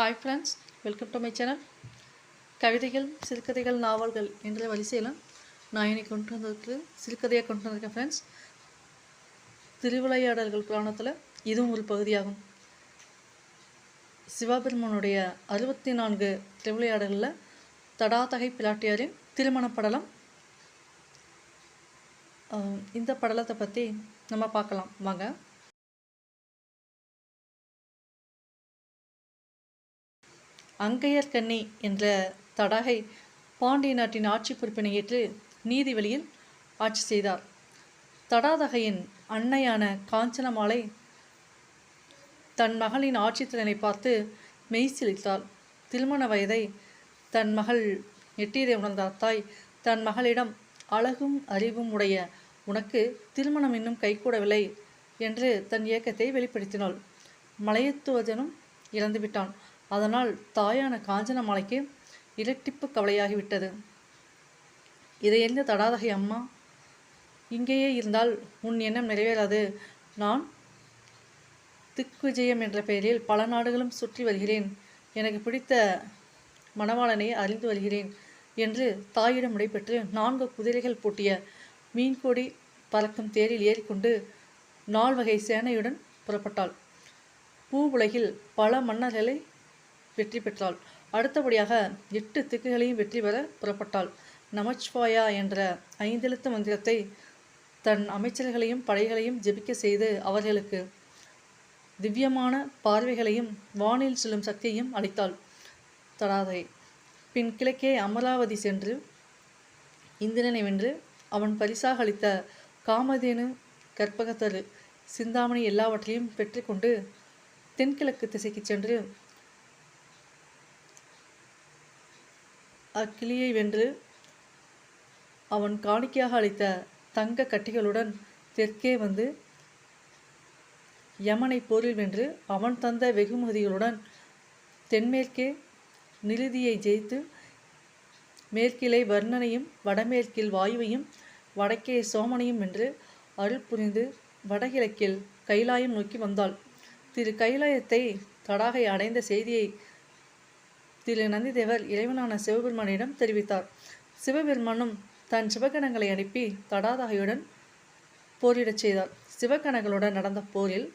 Hi friends welcome to my channel கவிதைகள் சிறுகதைகள் நாவல்கள் என்ற வரிசையில் நான் இன்னைக்கு கொண்டு வந்திருக்கு சிறுகதையாக கொண்டு வந்திருக்கேன் ஃப்ரெண்ட்ஸ் திருவிளையாடல்கள் புராணத்தில் இதுவும் ஒரு பகுதியாகும். சிவபெருமானுடைய அறுபத்தி நான்கு திருவிளையாடல்களில் தடாதகை பிராட்டியாரின் திருமண படலம். இந்த படலத்தை பற்றி நம்ம பார்க்கலாம். வாங்க. அங்கையர் கன்னி என்ற தடாகை பாண்டிய நாட்டின் ஆட்சி பொறுப்பினை ஏற்று நீதி வழியில் ஆட்சி செய்தார். தடாதகையின் அன்னையான காஞ்சனமாலை தன் மகளின் ஆட்சித்திறனை பார்த்து மெய்சிலித்தாள். திருமண வயதை தன் மகள் எட்டியதை உணர்ந்த தாய் தன் மகளிடம் அழகும் அறிவும் உடைய உனக்கு திருமணம் இன்னும் கைகூடவில்லை என்று தன் ஏக்கத்தை வெளிப்படுத்தினாள். மலையத்துவஜனும் இறந்துவிட்டான். அதனால் தாயான காஞ்சனமாலைக்கு இரட்டிப்பு கவலையாகிவிட்டது. இதை எந்த தடாதகை அம்மா இங்கேயே இருந்தால் உன் எண்ணம் நிறைவேறாது. நான் திக்விஜயம் என்ற பெயரில் பல நாடுகளும் சுற்றி வருகிறேன். எனக்கு பிடித்த மணவாளனை அறிந்து வருகிறேன் என்று தாயிடம் விடைபெற்று நான்கு குதிரைகள் பூட்டிய மீன்கொடி பறக்கும் தேரில் ஏறிக்கொண்டு நால்வகை சேனையுடன் புறப்பட்டாள். பூ உலகில் பல மன்னர்களை வெற்றி பெற்றாள். அடுத்தபடியாக எட்டு திக்குகளையும் வெற்றி பெற புறப்பட்டாள். நமச்சிவாயா என்ற ஐந்தெழுத்து மந்திரத்தை தன் அமைச்சர்களையும் படைகளையும் ஜெபிக்க செய்து அவர்களுக்கு திவ்யமான பார்வைகளையும் வானில் செல்லும் சக்தியையும் அளித்தாள். தடாதை பின் கிழக்கே அமராவதி சென்று இந்திரனை வென்று அவன் பரிசாக அளித்த காமதேனு கற்பகத்தரு சிந்தாமணி எல்லாவற்றையும் பெற்றுக்கொண்டு தென்கிழக்கு திசைக்கு சென்று அக்கிளியை வென்று அவன் காணிக்கையாக அளித்த தங்க கட்டிகளுடன் தெற்கே வந்து யமனை போரில் வென்று அவன் தந்த வெகுமதிகளுடன் தென்மேற்கே நிருதியை ஜெயித்து மேற்கிலே வர்ணனையும் வடமேற்கில் வாயுவையும் வடக்கே சோமனையும் வென்று அருள் புரிந்து வடகிழக்கில் கைலாயம் நோக்கி வந்தாள். திரு கைலாயத்தை தடாகை அடைந்த செய்தியை திரு நந்திதேவர் இறைவனான சிவபெருமானிடம் தெரிவித்தார். சிவபெருமானும் தன் சிவகணங்களை அனுப்பி தடாதகையுடன் போரிடச் செய்தார். சிவகணங்களுடன் நடந்த போரில்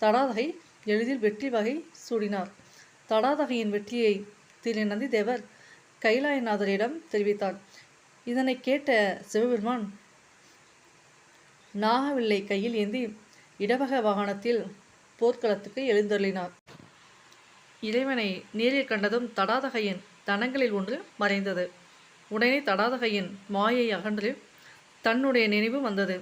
தடாதகை எளிதில் வெற்றி வகை சூடினார். தடாதகையின் வெற்றியை திரு நந்திதேவர் கைலாயநாதரிடம் தெரிவித்தார். இதனை கேட்ட சிவபெருமான் நாகவில்லை கையில் ஏந்தி இடவக வாகனத்தில் போர்க்களத்துக்கு எழுந்தருளினார். இறைவனை நேரில் கண்டதும் தடாதகையின் தனங்களில் ஒன்று மறைந்தது. உடனே தடாதகையின் மாயை அகன்று தன்னுடைய நினைவு வந்தது.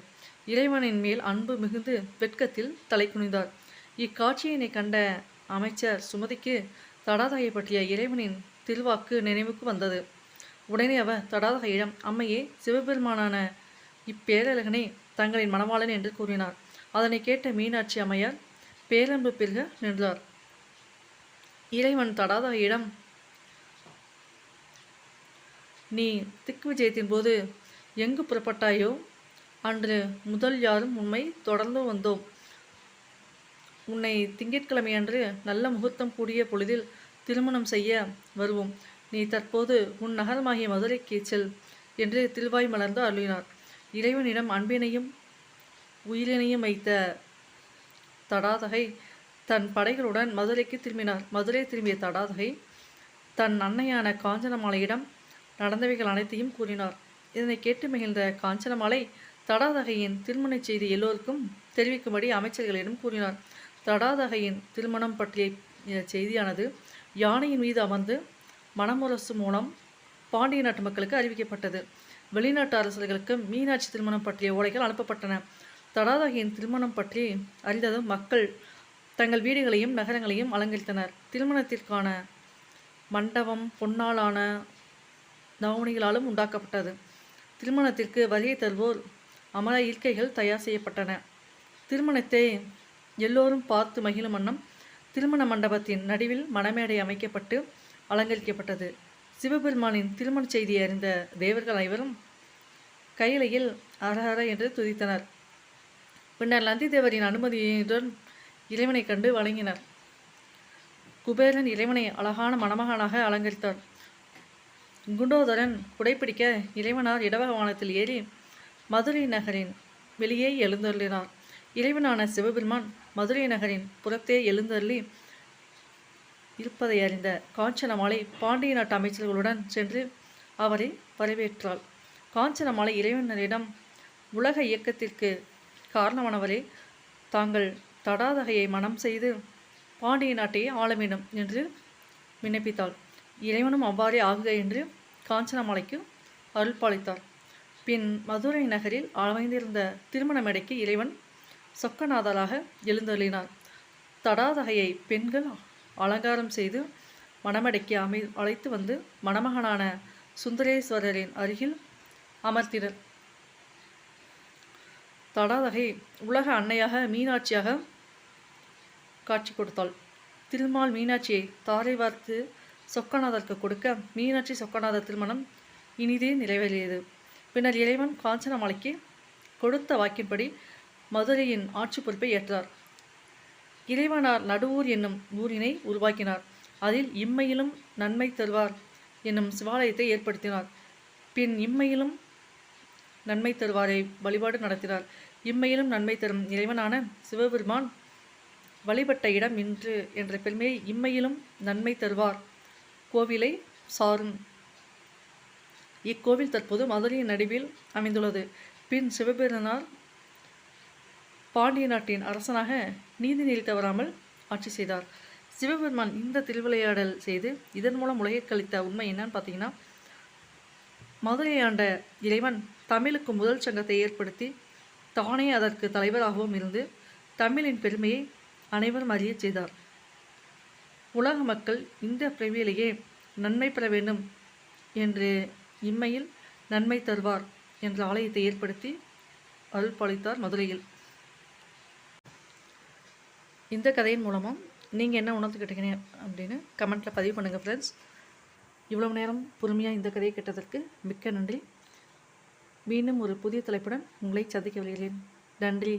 இறைவனின் மேல் அன்பு மிகுந்து வெட்கத்தில் தலை குனிந்தார். இக்காட்சியினை கண்ட அமைச்சர் சுமதிக்கு தடாதகை பற்றிய இறைவனின் திருவாக்கு நினைவுக்கு வந்தது. உடனே அவர் தடாதகையிடம் அம்மையே சிவபெருமானான இப்பேரழகனை தங்களின் மணவாளன் என்று கூறினார். அதனை கேட்ட மீனாட்சி அம்மையார் பேரன்பு பெருக நின்றார் இறைவன் தடாதகையிடம் நீ திக்கு விஜயத்தின் போது எங்கு புறப்பட்டாயோ அன்று முதல் யாரும் உண்மை தொடர்ந்து வந்தோம். உன்னை திங்கட்கிழமை அன்று நல்ல முகூர்த்தம் கூடிய பொழுதில் திருமணம் செய்ய வருவோம். நீ தற்போது உன் நகரமாகிய மதுரைக்கு செல் என்று திருவாய் மலர்ந்து அருளினார். இறைவனிடம் அன்பினையும் உயிரினையும் வைத்த தடாதகை தன் படைகளுடன் மதுரைக்கு திரும்பினார். மதுரை திரும்பிய தடாதகை தன் அன்னையான காஞ்சனமாலையிடம் நடந்தவைகள் அனைத்தையும் கூறினார். இதனை கேட்டு மகிழ்ந்த காஞ்சனமாலை தடாதகையின் திருமணச் செய்தி எல்லோருக்கும் தெரிவிக்கும்படி அமைச்சர்களிடம் கூறினார். தடாதகையின் திருமணம் பற்றிய செய்தியானது யானையின் மீது அமர்ந்து மணமுரசு மூலம் பாண்டிய நாட்டு மக்களுக்கு அறிவிக்கப்பட்டது. வெளிநாட்டு அரசர்களுக்கு மீனாட்சி திருமணம் பற்றிய ஓலைகள் அனுப்பப்பட்டன. தடாதகையின் திருமணம் பற்றி அறிந்ததும் மக்கள் தங்கள் வீடுகளையும் நகரங்களையும் அலங்கரித்தனர். திருமணத்திற்கான மண்டபம் பொன்னாலான நவமணிகளாலும் உண்டாக்கப்பட்டது. திருமணத்திற்கு வருகை தருவோர் அமர இருக்கைகள் தயார் செய்யப்பட்டன. திருமணத்தை எல்லோரும் பார்த்து மகிழும் வண்ணம் திருமண மண்டபத்தின் நடுவில் மணமேடை அமைக்கப்பட்டு அலங்கரிக்கப்பட்டது. சிவபெருமானின் திருமண செய்தியை அறிந்த தேவர்கள் அனைவரும் கையிலையில் அரஹர என்று துதித்தனர். பின்னர் நந்தி தேவரின் அனுமதியுடன் இறைவனை கண்டு வழங்கினர் குபேரன் இறைவனை அழகான மணமகனாக அலங்கரித்தார். குண்டோதரன் குடைப்பிடிக்க இறைவனார் இடவகவானத்தில் ஏறி மதுரை நகரின் வெளியே எழுந்தருளினார் இறைவனான சிவபெருமான் மதுரை நகரின் புறத்தே எழுந்தருளி இருப்பதை அறிந்த காஞ்சனமாலை பாண்டிய நாட்டு அமைச்சர்களுடன் சென்று அவரை வரவேற்றாள். காஞ்சனமாலை இறைவனரிடம் உலக இயக்கத்திற்கு காரணமானவரே தாங்கள் தடாதகையை மனம் செய்து பாண்டிய நாட்டையே ஆள வேண்டும் என்று விண்ணப்பித்தாள். இறைவனும் அவ்வாறே ஆகுக என்று காஞ்சனமலைக்கு அருள்பாலித்தார் பின் மதுரை நகரில் அமைந்திருந்த திருமண மேடைக்கு இறைவன் சொக்கநாதராக எழுந்தருளினார். தடாதகையை பெண்கள் அலங்காரம் செய்து மணமடைக்கு அமை அழைத்து வந்து மணமகனான சுந்தரேஸ்வரரின் அருகில் அமர்த்தினர். தடாதகை உலக அன்னையாக மீனாட்சியாக காட்சி கொடுத்தாள். திருமால் மீனாட்சியை தாரை வார்த்து சொக்கநாதருக்கு கொடுக்க மீனாட்சி சொக்கநாதர் திருமணம் இனிதே நிறைவேறியது. பின்னர் இறைவன் காஞ்சனமலைக்கு கொடுத்த வாக்கின்படி மதுரையின் ஆட்சி பொறுப்பை ஏற்றார். இறைவனார் நடுவூர் என்னும் ஊரினை உருவாக்கினார். அதில் இம்மையிலும் நன்மை தருவார் என்னும் சிவாலயத்தை ஏற்படுத்தினார். பின் இம்மையிலும் நன்மை தருவாரை வழிபாடு நடத்தினார். இம்மையிலும் நன்மை தரும் இறைவனான சிவபெருமான் வழிபட்ட இடம் இன்று என்ற பெருமையை இம்மையிலும் நன்மை தருவார். கோவிலை சாரும். இக்கோவில் தற்போது மதுரையின் நடுவில் அமைந்துள்ளது. பின் சிவபெருமானார் பாண்டிய நாட்டின் அரசனாக நீதி நெறி தவறாமல் ஆட்சி செய்தார். சிவபெருமான் இந்த திருவிளையாடல் செய்து இதன் மூலம் உலகை கழித்த உண்மை என்னன்னு பார்த்தீங்கன்னா மதுரை ஆண்ட இறைவன் தமிழுக்கு முதல் சங்கத்தை ஏற்படுத்தி தானே அதற்கு தலைவராகவும் இருந்து தமிழின் பெருமையை அனைவரும் அறியச் செய்தார். உலக மக்கள் இந்த பிறவியிலேயே நன்மை பெற வேண்டும் என்று இம்மையில் நன்மை தருவார் என்ற ஆலயத்தை ஏற்படுத்தி அருள் பாலித்தார் மதுரையில். இந்த கதையின் மூலமாக நீங்கள் என்ன உணர்ந்துக்கிட்டீங்க அப்படின்னு கமெண்ட்டில் பதிவு பண்ணுங்கள் ஃப்ரெண்ட்ஸ் இவ்வளவு நேரம் பொறுமையாக இந்த கதையை கேட்டதற்கு மிக்க நன்றி. மீண்டும் ஒரு புதிய தலைப்புடன் உங்களை சந்திக்க வருகிறேன் நன்றி.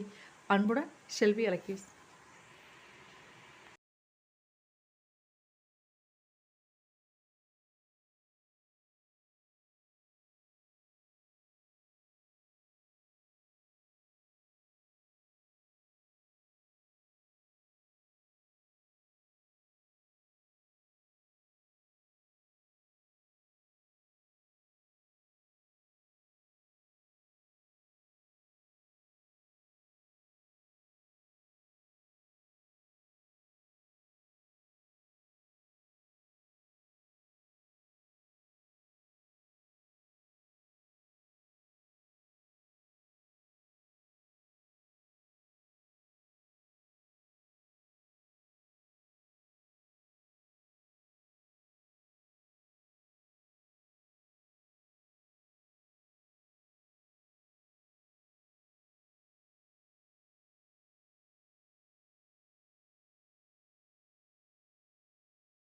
அன்புடன் செல்வி அலகேஷ்